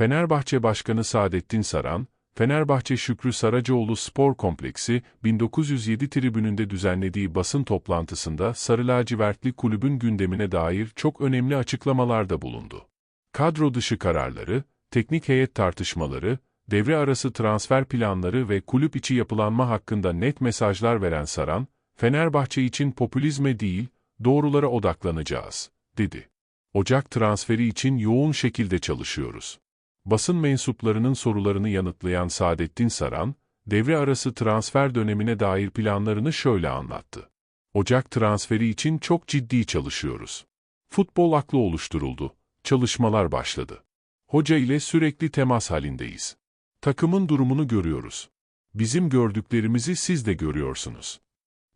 Fenerbahçe Başkanı Saadettin Saran, Fenerbahçe Şükrü Saracoğlu Spor Kompleksi, 1907 tribününde düzenlediği basın toplantısında Sarı Lacivertli kulübün gündemine dair çok önemli açıklamalarda bulundu. Kadro dışı kararları, teknik heyet tartışmaları, devre arası transfer planları ve kulüp içi yapılanma hakkında net mesajlar veren Saran, Fenerbahçe için popülizme değil, doğrulara odaklanacağız, dedi. Ocak transferi için yoğun şekilde çalışıyoruz. Basın mensuplarının sorularını yanıtlayan Saadettin Saran, devre arası transfer dönemine dair planlarını şöyle anlattı. Ocak transferi için çok ciddi çalışıyoruz. Futbol aklı oluşturuldu, çalışmalar başladı. Hoca ile sürekli temas halindeyiz. Takımın durumunu görüyoruz. Bizim gördüklerimizi siz de görüyorsunuz.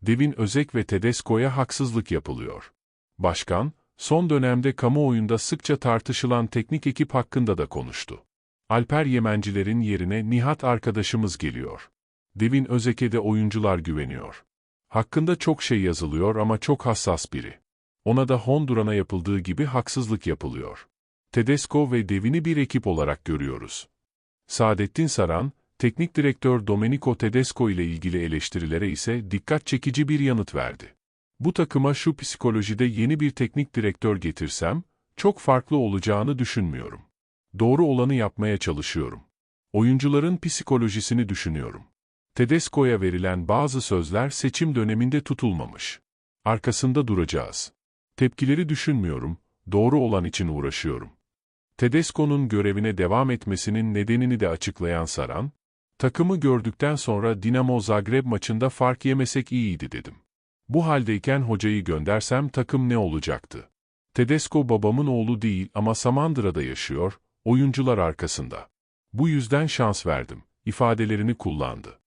Devin Özek ve Tedesco'ya haksızlık yapılıyor. Başkan, son dönemde kamuoyunda sıkça tartışılan teknik ekip hakkında da konuştu. Alper Yemencilerin yerine Nihat arkadaşımız geliyor. Devin Özek'e de oyuncular güveniyor. Hakkında çok şey yazılıyor ama çok hassas biri. Ona da Honduran'a yapıldığı gibi haksızlık yapılıyor. Tedesco ve Devin'i bir ekip olarak görüyoruz. Saadettin Saran, teknik direktör Domenico Tedesco ile ilgili eleştirilere ise dikkat çekici bir yanıt verdi. Bu takıma şu psikolojide yeni bir teknik direktör getirsem, çok farklı olacağını düşünmüyorum. Doğru olanı yapmaya çalışıyorum. Oyuncuların psikolojisini düşünüyorum. Tedesco'ya verilen bazı sözler seçim döneminde tutulmamış. Arkasında duracağız. Tepkileri düşünmüyorum, doğru olan için uğraşıyorum. Tedesco'nun görevine devam etmesinin nedenini de açıklayan Saran, takımı gördükten sonra Dinamo Zagreb maçında fark yemesek iyiydi dedim. Bu haldeyken hocayı göndersem takım ne olacaktı? Tedesco babamın oğlu değil ama Samandıra'da yaşıyor, oyuncular arkasında. Bu yüzden şans verdim, ifadelerini kullandı.